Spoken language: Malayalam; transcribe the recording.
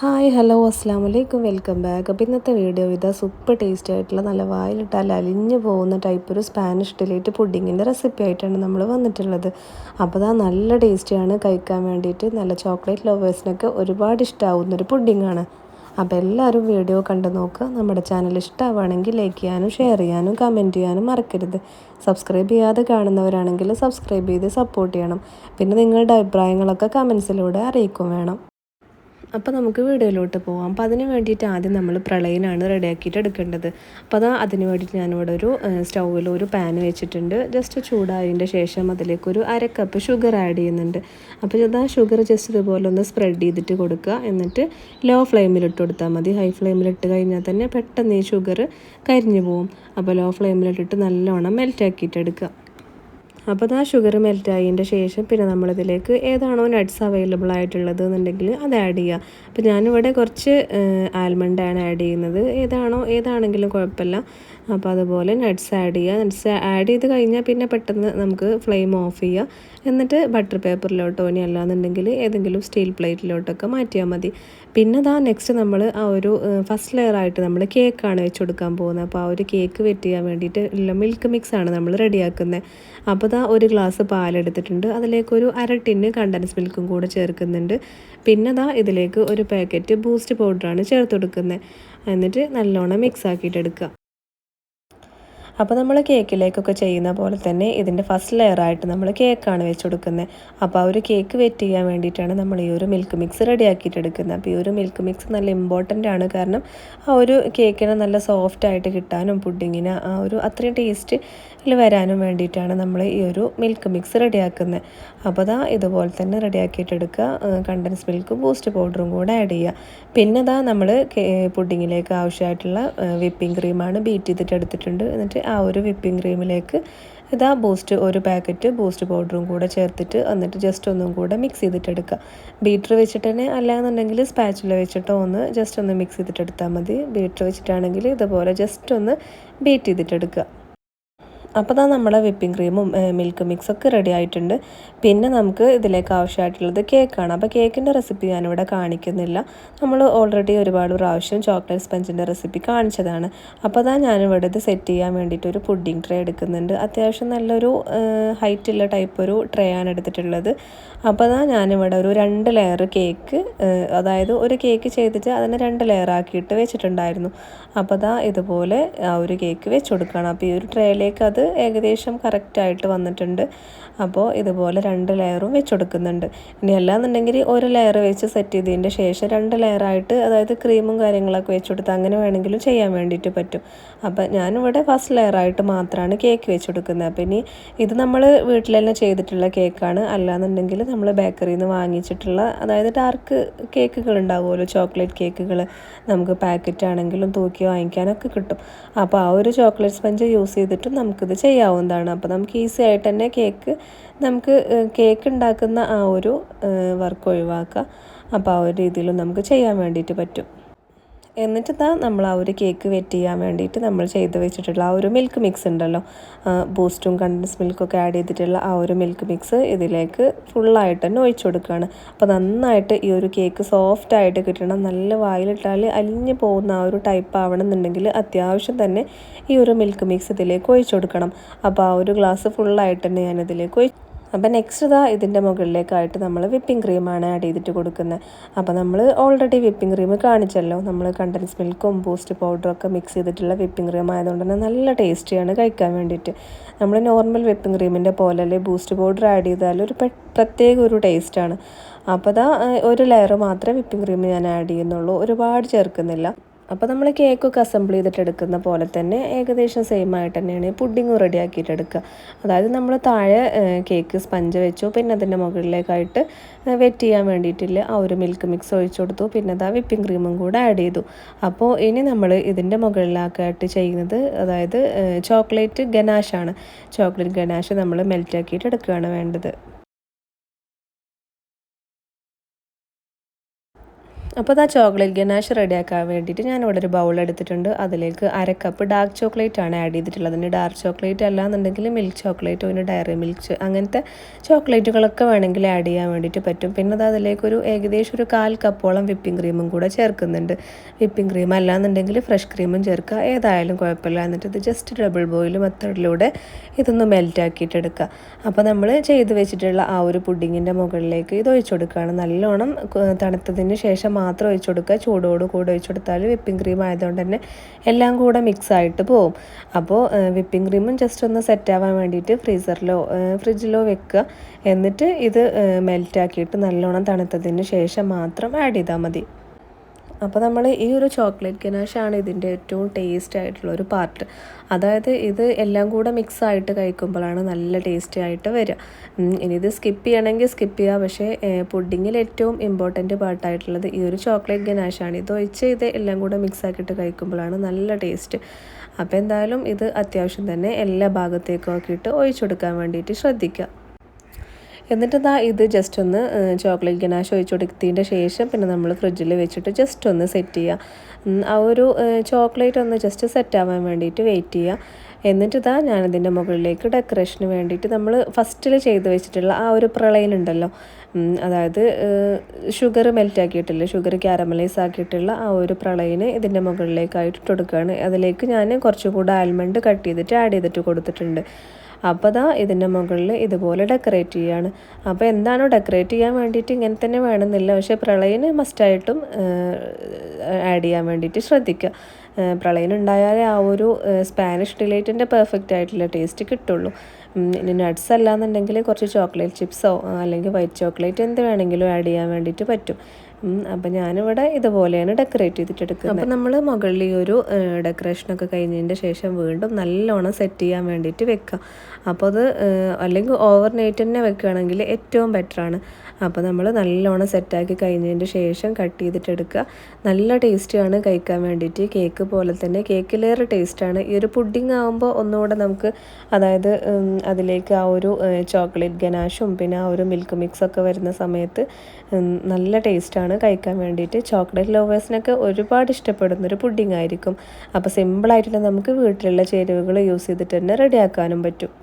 ഹായ് ഹലോ അസ്സാം വലൈക്കും വെൽക്കം ബാക്ക്. അപ്പോൾ ഇന്നത്തെ വീഡിയോ ഇതാ സൂപ്പർ ടേസ്റ്റി ആയിട്ടുള്ള നല്ല വായിലിട്ടാൽ അലിഞ്ഞു പോകുന്ന ടൈപ്പ് ഒരു സ്പാനിഷ് ഡിലേറ്റ് പുഡിങ്ങിന്റെ റെസിപ്പി ആയിട്ടാണ് നമ്മൾ വന്നിട്ടുള്ളത്. അപ്പോൾ അതാ നല്ല ടേസ്റ്റിയാണ് കഴിക്കാൻ വേണ്ടിയിട്ട് നല്ല ചോക്ലേറ്റ് ലവേഴ്സിനൊക്കെ ഒരുപാട് ഇഷ്ടമാവുന്നൊരു പുഡിങ്ങാണ് അപ്പോൾ എല്ലാവരും വീഡിയോ കണ്ടു നോക്കുക. നമ്മുടെ ചാനൽ ഇഷ്ടമാവുകയാണെങ്കിൽ ലൈക്ക് ചെയ്യാനും ഷെയർ ചെയ്യാനും കമന്റ് ചെയ്യാനും മറക്കരുത്. സബ്സ്ക്രൈബ് ചെയ്യാതെ കാണുന്നവരാണെങ്കിൽ സബ്സ്ക്രൈബ് ചെയ്ത് സപ്പോർട്ട് ചെയ്യണം. പിന്നെ നിങ്ങളുടെ അഭിപ്രായങ്ങളൊക്കെ കമൻസിലൂടെ അറിയിക്കും വേണം. അപ്പോൾ നമുക്ക് വീഡിയോയിലോട്ട് പോകാം അപ്പോൾ അതിന് വേണ്ടിയിട്ട് ആദ്യം നമ്മൾ പ്രളയനാണ് റെഡിയാക്കിയിട്ട് എടുക്കേണ്ടത്. അപ്പോൾ അതാ അതിന് വേണ്ടിയിട്ട് ഞാനിവിടെ ഒരു സ്റ്റൗവിൽ ഒരു പാൻ വെച്ചിട്ടുണ്ട്. ജസ്റ്റ് ചൂടായതിന്റെ ശേഷം അതിലേക്ക് ഒരു അര കപ്പ് ഷുഗർ ആഡ് ചെയ്യുന്നുണ്ട്. അപ്പോൾ അതാ ഷുഗർ ജസ്റ്റ് ഇതുപോലെ ഒന്ന് സ്പ്രെഡ് ചെയ്തിട്ട് കൊടുക്കുക. എന്നിട്ട് ലോ ഫ്ലെയിമിലിട്ട് കൊടുത്താൽ മതി. ഹൈ ഫ്ലെയിമിലിട്ട് കഴിഞ്ഞാൽ തന്നെ പെട്ടെന്ന് ഈ ഷുഗർ കരിഞ്ഞു പോകും അപ്പോൾ ലോ ഫ്ലെയിമിലിട്ടിട്ട് നല്ലോണം മെൽറ്റാക്കിയിട്ട് എടുക്കുക. അപ്പോൾ അത് ആ ഷുഗർ മെൽറ്റ് ആയതിന്റെ ശേഷം പിന്നെ നമ്മളിതിലേക്ക് ഏതാണോ നട്ട്സ് അവൈലബിൾ ആയിട്ടുള്ളത് എന്നുണ്ടെങ്കിൽ അത് ആഡ് ചെയ്യുക. അപ്പോൾ ഞാനിവിടെ കുറച്ച് ആൽമണ്ടാണ് ആഡ് ചെയ്യുന്നത്. ഏതാണോ ഏതാണെങ്കിലും കുഴപ്പമില്ല. അപ്പോൾ അതുപോലെ നട്ട്സ് ആഡ് ചെയ്യുക. നട്ട്സ് ആഡ് ചെയ്ത് കഴിഞ്ഞാൽ പിന്നെ പെട്ടെന്ന് നമുക്ക് ഫ്ലെയിം ഓഫ് ചെയ്യുക. എന്നിട്ട് ബട്ടർ പേപ്പറിലോട്ടോ ഇനി അല്ലാന്നുണ്ടെങ്കിൽ ഏതെങ്കിലും സ്റ്റീൽ പ്ലേറ്റിലോട്ടൊക്കെ മാറ്റിയാൽ മതി. പിന്നെ ദാ നെക്സ്റ്റ് നമ്മൾ ആ ഒരു ഫസ്റ്റ് ലെയറായിട്ട് നമ്മൾ കേക്കാണ് വെച്ച് കൊടുക്കാൻ പോകുന്നത്. അപ്പോൾ ആ ഒരു കേക്ക് വെറ്റ് ചെയ്യാൻ വേണ്ടിയിട്ട് ഉള്ള മിൽക്ക് മിക്സ് ആണ് നമ്മൾ റെഡിയാക്കുന്നത് അപ്പോൾ ഇതാ ഒരു ഗ്ലാസ് പാലെടുത്തിട്ടുണ്ട്. അതിലേക്ക് ഒരു അര ടിന്ന് കണ്ടൻസ് മിൽക്കും കൂടെ ചേർക്കുന്നുണ്ട്. പിന്നെ ദാ ഇതിലേക്ക് ഒരു പാക്കറ്റ് ബൂസ്റ്റ് പൗഡറാണ് ചേർത്ത് കൊടുക്കുന്നത്. എന്നിട്ട് നല്ലോണം മിക്സ് ആക്കിയിട്ട് എടുക്കുക. അപ്പോൾ നമ്മൾ കേക്കിലേക്കൊക്കെ ചെയ്യുന്ന പോലെ തന്നെ ഇതിന്റെ ഫസ്റ്റ് ലെയറായിട്ട് നമ്മൾ കേക്കാണ് വെച്ച് കൊടുക്കുന്നത് അപ്പോൾ ആ ഒരു കേക്ക് വെറ്റ് ചെയ്യാൻ വേണ്ടിയിട്ടാണ് നമ്മൾ ഈ ഒരു മിൽക്ക് മിക്സ് റെഡിയാക്കിയിട്ട് എടുക്കുന്നത് അപ്പോൾ ഈ ഒരു മിൽക്ക് മിക്സ് നല്ല ഇമ്പോർട്ടന്റ് ആണ്. കാരണം ആ ഒരു കേക്കിനെ നല്ല സോഫ്റ്റ് ആയിട്ട് കിട്ടാനും പുഡിങ്ങിന് ആ ഒരു അത്രയും ടേസ്റ്റിൽ വരാനും വേണ്ടിയിട്ടാണ് നമ്മൾ ഈ ഒരു മിൽക്ക് മിക്സ് റെഡിയാക്കുന്നത്. അപ്പോൾ അതാ ഇതുപോലെ തന്നെ റെഡിയാക്കിയിട്ടെടുക്കുക കണ്ടൻസ് മിൽക്ക് ബൂസ്റ്റ് പൗഡറും കൂടെ ആഡ് ചെയ്യുക. പിന്നെ അതാ നമ്മൾ പുഡിങ്ങിലേക്ക് ആവശ്യമായിട്ടുള്ള വിപ്പിംഗ് ക്രീമാണ് ബീറ്റ് ചെയ്തിട്ട് എടുത്തിട്ടുണ്ട്. എന്നിട്ട് ആ ഒരു വിപ്പിംഗ് ക്രീമിലേക്ക് ഇതാ ബൂസ്റ്റ് ഒരു പാക്കറ്റ് ബൂസ്റ്റ് പൗഡറും കൂടെ ചേർത്തിട്ട് എന്നിട്ട് ജസ്റ്റ് ഒന്നും കൂടെ മിക്സ് ചെയ്തിട്ടെടുക്കുക ബീറ്റർ വെച്ചിട്ട് തന്നെ അല്ലാന്നുണ്ടെങ്കിൽ സ്പാച്ചുല വെച്ചിട്ടോ ഒന്ന് ജസ്റ്റ് ഒന്ന് മിക്സ് ചെയ്തിട്ടെടുത്താൽ മതി. ബീറ്റർ വെച്ചിട്ടാണെങ്കിൽ ഇതുപോലെ ജസ്റ്റ് ഒന്ന് ബീറ്റ് ചെയ്തിട്ടെടുക്കുക അപ്പോൾ തന്നെ നമ്മുടെ വിപ്പിംഗ് ക്രീമും മിൽക്ക് മിക്സൊക്കെ റെഡി ആയിട്ടുണ്ട്. പിന്നെ നമുക്ക് ഇതിലേക്ക് ആവശ്യമായിട്ടുള്ളത് കേക്കാണ്. അപ്പോൾ കേക്കിന്റെ റെസിപ്പി ഞാനിവിടെ കാണിക്കുന്നില്ല. നമ്മൾ ഓൾറെഡി ഒരുപാട് പ്രാവശ്യം ചോക്ലേറ്റ് സ്പഞ്ചിന്റെ റെസിപ്പി കാണിച്ചതാണ്. അപ്പോൾ അതാ ഞാനിവിടെ ഇത് സെറ്റ് ചെയ്യാൻ വേണ്ടിയിട്ട് ഒരു പുഡിംഗ് ട്രേ എടുക്കുന്നുണ്ട്. അത്യാവശ്യം നല്ലൊരു ഹൈറ്റുള്ള ടൈപ്പ് ഒരു ട്രേ ആണ് എടുത്തിട്ടുള്ളത്. അപ്പോൾ അതാ ഞാനിവിടെ ഒരു രണ്ട് ലെയർ കേക്ക് അതായത് ഒരു കേക്ക് ചെയ്തിട്ട് അതിനെ രണ്ട് ലെയർ ആക്കിയിട്ട് വെച്ചിട്ടുണ്ടായിരുന്നു. അപ്പോൾ അതാ ഇതുപോലെ ആ ഒരു കേക്ക് വെച്ച് കൊടുക്കണം അപ്പോൾ ഈ ഒരു ട്രേയിലേക്ക് അത് ഏകദേശം കറക്റ്റായിട്ട് വന്നിട്ടുണ്ട്. അപ്പോൾ ഇതുപോലെ രണ്ട് ലെയറും വെച്ച് കൊടുക്കുന്നുണ്ട് ഇനി അല്ലാന്നുണ്ടെങ്കിൽ ഒരു ലെയർ വെച്ച് സെറ്റ് ചെയ്തതിന്റെ ശേഷം രണ്ട് ലെയറായിട്ട് അതായത് ക്രീമും കാര്യങ്ങളൊക്കെ വെച്ച് അങ്ങനെ വേണമെങ്കിലും ചെയ്യാൻ വേണ്ടിയിട്ട് പറ്റും. അപ്പോൾ ഞാനിവിടെ ഫസ്റ്റ് ലെയറായിട്ട് മാത്രമാണ് കേക്ക് വെച്ച് കൊടുക്കുന്നത് അപ്പോൾ ഇനി ഇത് നമ്മൾ വീട്ടിൽ തന്നെ ചെയ്തിട്ടുള്ള കേക്കാണ് അല്ലാന്നുണ്ടെങ്കിൽ നമ്മൾ ബേക്കറിയിൽ നിന്ന് വാങ്ങിച്ചിട്ടുള്ള അതായത് ഡാർക്ക് കേക്കുകൾ ഉണ്ടാവുമല്ലോ ചോക്ലേറ്റ് കേക്കുകൾ നമുക്ക് പാക്കറ്റ് ആണെങ്കിലും തൂക്കി വാങ്ങിക്കാനൊക്കെ കിട്ടും. അപ്പോൾ ആ ഒരു ചോക്ലേറ്റ് സ്പഞ്ച് യൂസ് ചെയ്തിട്ടും നമുക്കിത് ചെയ്യാവുന്നതാണ്. അപ്പോൾ നമുക്ക് ഈസി ആയിട്ട് തന്നെ കേക്ക് നമുക്ക് കേക്ക് ഉണ്ടാക്കുന്ന ആ ഒരു വർക്ക് ഒഴിവാക്കുക. അപ്പോൾ ആ ഒരു രീതിയിലും നമുക്ക് ചെയ്യാൻ വേണ്ടിയിട്ട് പറ്റും. എന്നിട്ട് ഇതാ നമ്മൾ ആ ഒരു കേക്ക് വെറ്റ് ചെയ്യാൻ വേണ്ടിയിട്ട് നമ്മൾ ചെയ്ത് വെച്ചിട്ടുള്ള ആ ഒരു മിൽക്ക് മിക്സ് ഉണ്ടല്ലോ. ബൂസ്റ്റും കണ്ടൻസ് മിൽക്കൊക്കെ ആഡ് ചെയ്തിട്ടുള്ള ആ ഒരു മിൽക്ക് മിക്സ് ഇതിലേക്ക് ഫുള്ളായിട്ട് തന്നെ ഒഴിച്ചു കൊടുക്കുകയാണ്. അപ്പോൾ നന്നായിട്ട് ഈ ഒരു കേക്ക് സോഫ്റ്റ് ആയിട്ട് കിട്ടണം. നല്ല വായിലിട്ടാൽ അലിഞ്ഞു പോകുന്ന ആ ഒരു ടൈപ്പ് ആവണമെന്നുണ്ടെങ്കിൽ അത്യാവശ്യം തന്നെ ഈ ഒരു മിൽക്ക് മിക്സ് ഇതിലേക്ക് ഒഴിച്ചു കൊടുക്കണം. അപ്പോൾ ആ ഒരു ഗ്ലാസ് ഫുള്ളായിട്ട് തന്നെ ഞാൻ ഇതിലേക്ക് ഒഴിച്ചു അപ്പം നെക്സ്റ്റ് ഇതാ ഇതിന്റെ മുകളിലേക്കായിട്ട് നമ്മൾ വിപ്പിംഗ് ക്രീമാണ് ആഡ് ചെയ്തിട്ട് കൊടുക്കുന്നത് അപ്പോൾ നമ്മൾ ഓൾറെഡി വിപ്പിംഗ് ക്രീം കാണിച്ചല്ലോ. നമ്മൾ കണ്ടൻസ് മിൽക്കും ബൂസ്റ്റ് പൗഡറും ഒക്കെ മിക്സ് ചെയ്തിട്ടുള്ള വിപ്പിംഗ് ക്രീം ആയതുകൊണ്ട് തന്നെ നല്ല ടേസ്റ്റിയാണ് കഴിക്കാൻ വേണ്ടിയിട്ട്. നമ്മൾ നോർമൽ വിപ്പിംഗ് ക്രീമിന്റെ പോലെ അല്ലെങ്കിൽ ബൂസ്റ്റ് പൗഡർ ആഡ് ചെയ്താൽ ഒരു പ്രത്യേക ഒരു ടേസ്റ്റാണ് അപ്പോൾ അതാ ഒരു ലെയർ മാത്രമേ വിപ്പിംഗ് ക്രീം ഞാൻ ആഡ് ചെയ്യുന്നുള്ളൂ. ഒരുപാട് ചേർക്കുന്നില്ല. അപ്പോൾ നമ്മൾ കേക്കൊക്കെ അസംബിൾ ചെയ്തിട്ട് എടുക്കുന്ന പോലെ തന്നെ ഏകദേശം സെയിം ആയിട്ട് തന്നെയാണ് പുഡിങ്ങും റെഡി ആക്കിയിട്ട് എടുക്കുക. അതായത് നമ്മൾ താഴെ കേക്ക് സ്പഞ്ച് വെച്ചു. പിന്നെ അതിന്റെ മുകളിലേക്കായിട്ട് വെറ്റ് ചെയ്യാൻ വേണ്ടിയിട്ടില്ല ആ ഒരു മിൽക്ക് മിക്സ് ഒഴിച്ചു കൊടുത്തു. പിന്നെ അത് ആ വിപ്പിംഗ് ക്രീമും കൂടെ ആഡ് ചെയ്തു. അപ്പോൾ ഇനി നമ്മൾ ഇതിന്റെ മുകളിലാക്കായിട്ട് ചെയ്യുന്നത് അതായത് ചോക്ലേറ്റ് ഗനാഷാണ് ചോക്ലേറ്റ് ഗനാഷ് നമ്മൾ മെൽറ്റ് ആക്കിയിട്ട് എടുക്കുകയാണ് വേണ്ടത്. അപ്പോൾ ആ ചോക്ലേറ്റ് ഗനാഷ് റെഡിയാക്കാൻ വേണ്ടിയിട്ട് ഞാനിവിടെ ഒരു ബൗൾ എടുത്തിട്ടുണ്ട്. അതിലേക്ക് അര കപ്പ് ഡാർക്ക് ചോക്ലേറ്റ് ആണ് ആഡ് ചെയ്തിട്ടുള്ളത്. അതിന് ഡാർക്ക് ചോക്ലേറ്റ് അല്ല എന്നുണ്ടെങ്കിൽ മിൽക്ക് ചോക്ലേറ്റ് പിന്നെ ഡയറി മിൽക്ക് അങ്ങനത്തെ ചോക്ലേറ്റുകളൊക്കെ വേണമെങ്കിൽ ആഡ് ചെയ്യാൻ വേണ്ടിയിട്ട് പറ്റും. പിന്നെ അത് അതിലേക്കൊരു ഏകദേശം ഒരു കാൽ കപ്പോളം വിപ്പിംഗ് ക്രീമും കൂടെ ചേർക്കുന്നുണ്ട്. വിപ്പിംഗ് ക്രീം അല്ല എന്നുണ്ടെങ്കിൽ ഫ്രഷ് ക്രീമും ചേർക്കുക. ഏതായാലും കുഴപ്പമില്ല. എന്നിട്ട് ഇത് ജസ്റ്റ് ഡബിൾ ബോയിൽ മെത്തേഡിലൂടെ ഇതൊന്ന് മെൽറ്റ് ആക്കിയിട്ട് എടുക്കുക. അപ്പോൾ നമ്മൾ ചെയ്ത് വെച്ചിട്ടുള്ള ആ ഒരു പുഡിങ്ങിന്റെ മുകളിലേക്ക് ഇത് ഒഴിച്ചു കൊടുക്കുകയാണ്. നല്ലോണം തണുത്തതിന് ശേഷം മാത്രം ഒഴിച്ചു കൊടുക്കുക ചൂടോട് കൂടെ ഒഴിച്ചു കൊടുത്താൽ വിപ്പിംഗ് ക്രീം ആയതുകൊണ്ട് തന്നെ എല്ലാം കൂടെ മിക്സ് ആയിട്ട് പോകും. അപ്പോൾ വിപ്പിംഗ് ക്രീമും ജസ്റ്റ് ഒന്ന് സെറ്റ് ആവാൻ വേണ്ടിയിട്ട് ഫ്രീസറിലോ ഫ്രിഡ്ജിലോ വെക്കുക. എന്നിട്ട് ഇത് മെൽറ്റാക്കിയിട്ട് നല്ലോണം തണുത്തതിന് ശേഷം മാത്രം ആഡ് ചെയ്താൽ മതി. അപ്പോൾ നമ്മൾ ഈ ഒരു ചോക്ലേറ്റ് ഗനാഷാണ് ഇതിന്റെ ഏറ്റവും ടേസ്റ്റ് ആയിട്ടുള്ള ഒരു പാർട്ട് അതായത് ഇത് എല്ലാം കൂടെ മിക്സ് ആയിട്ട് കഴിക്കുമ്പോഴാണ് നല്ല ടേസ്റ്റി ആയിട്ട് വരിക. ഇനി ഇത് സ്കിപ്പ് ചെയ്യണമെങ്കിൽ സ്കിപ്പ് ചെയ്യുക. പക്ഷേ പുഡിങ്ങിൽ ഏറ്റവും ഇമ്പോർട്ടന്റ് പാർട്ടായിട്ടുള്ളത് ഈ ഒരു ചോക്ലേറ്റ് ഗനാഷാണ് ഇത് ഒഴിച്ച് ഇത് എല്ലാം കൂടെ മിക്സ് ആക്കിയിട്ട് കഴിക്കുമ്പോഴാണ് നല്ല ടേസ്റ്റ് അപ്പോൾ എന്തായാലും ഇത് അത്യാവശ്യം തന്നെ എല്ലാ ഭാഗത്തേക്കും ആക്കിയിട്ട് ഒഴിച്ചു കൊടുക്കാൻ വേണ്ടിയിട്ട് ശ്രദ്ധിക്കുക. എന്നിട്ട് ഇതാ ഇത് ജസ്റ്റ് ഒന്ന് ചോക്ലേറ്റ് ഗനാഷ് ഒഴിച്ചു കൊടുത്തതിന്റെ ശേഷം പിന്നെ നമ്മൾ ഫ്രിഡ്ജിൽ വെച്ചിട്ട് ജസ്റ്റ് ഒന്ന് സെറ്റ് ചെയ്യുക ആ ഒരു ചോക്ലേറ്റ് ഒന്ന് ജസ്റ്റ് സെറ്റ് ആവാൻ വേണ്ടിയിട്ട് വെയിറ്റ് ചെയ്യുക എന്നിട്ട് ഇതാ ഞാനതിന്റെ മുകളിലേക്ക് ഡെക്കറേഷന് വേണ്ടിയിട്ട് നമ്മൾ ഫസ്റ്റിൽ ചെയ്ത് വെച്ചിട്ടുള്ള ആ ഒരു പ്രളയനുണ്ടല്ലോ അതായത് ഷുഗർ മെൽറ്റ് ആക്കിയിട്ടില്ല ഷുഗർ ക്യാരമലൈസ് ആക്കിയിട്ടുള്ള ആ ഒരു പ്രളയന് ഇതിന്റെ മുകളിലേക്കായിട്ട് കൊടുക്കുകയാണ് അതിലേക്ക് ഞാൻ കുറച്ചുകൂടെ ആൽമണ്ട് കട്ട് ചെയ്തിട്ട് ആഡ് ചെയ്തിട്ട് കൊടുത്തിട്ടുണ്ട്. അപ്പോൾ ദാ ഇതിന്റെ മുകളിൽ ഇതുപോലെ ഡെക്കറേറ്റ് ചെയ്യുകയാണ് അപ്പോൾ എന്താണോ ഡെക്കറേറ്റ് ചെയ്യാൻ വേണ്ടിയിട്ട് ഇങ്ങനെ തന്നെ വേണമെന്നില്ല. പക്ഷേ പ്രളയന് മസ്റ്റായിട്ടും ആഡ് ചെയ്യാൻ വേണ്ടിയിട്ട് ശ്രദ്ധിക്കുക പ്രളയം ഉണ്ടായാലേ ആ ഒരു സ്പാനിഷ് ഡിലൈറ്റിന്റെ പെർഫെക്റ്റ് ആയിട്ടുള്ള ടേസ്റ്റ് കിട്ടുള്ളൂ. നട്ട്സ് അല്ലാന്നുണ്ടെങ്കിൽ കുറച്ച് ചോക്ലേറ്റ് ചിപ്സോ അല്ലെങ്കിൽ വൈറ്റ് ചോക്ലേറ്റ് എന്ത് വേണമെങ്കിലും ആഡ് ചെയ്യാൻ വേണ്ടിയിട്ട് പറ്റും. അപ്പം ഞാനിവിടെ ഇതുപോലെയാണ് ഡെക്കറേറ്റ് ചെയ്തിട്ട് എടുക്കുന്നത് അപ്പം നമ്മൾ മുകളിൽ ഒരു ഡെക്കറേഷൻ ഒക്കെ കഴിഞ്ഞതിന്റെ ശേഷം വീണ്ടും നല്ലോണം സെറ്റ് ചെയ്യാൻ വേണ്ടിയിട്ട് വെക്കാം. അപ്പോൾ അത് അല്ലെങ്കിൽ ഓവർ നൈറ്റ് തന്നെ വെക്കുകയാണെങ്കിൽ ഏറ്റവും ബെറ്ററാണ് അപ്പോൾ നമ്മൾ നല്ലോണം സെറ്റാക്കി കഴിഞ്ഞതിന്റെ ശേഷം കട്ട് ചെയ്തിട്ട് എടുക്കുക നല്ല ടേസ്റ്റിയാണ് കഴിക്കാൻ വേണ്ടിയിട്ട്. കേക്ക് പോലെ തന്നെ കേക്കിലേറെ ടേസ്റ്റാണ് ഈ ഒരു പുഡിംഗ് ആകുമ്പോൾ ഒന്നുകൂടെ നമുക്ക് അതായത് അതിലേക്ക് ആ ഒരു ചോക്ലേറ്റ് ഗനാഷും പിന്നെ ആ ഒരു മിൽക്ക് മിക്സ് ഒക്കെ വരുന്ന സമയത്ത് നല്ല ടേസ്റ്റാണ് കഴിക്കാൻ വേണ്ടിയിട്ട്. ചോക്ലേറ്റ് ലവേഴ്സിനൊക്കെ ഒരുപാട് ഇഷ്ടപ്പെടുന്ന ഒരു പുഡിംഗ് ആയിരിക്കും. അപ്പോൾ സിമ്പിളായിട്ട് നമുക്ക് വീട്ടിലുള്ള ചേരുവകൾ യൂസ് ചെയ്തിട്ട് തന്നെ റെഡിയാക്കാനും പറ്റും.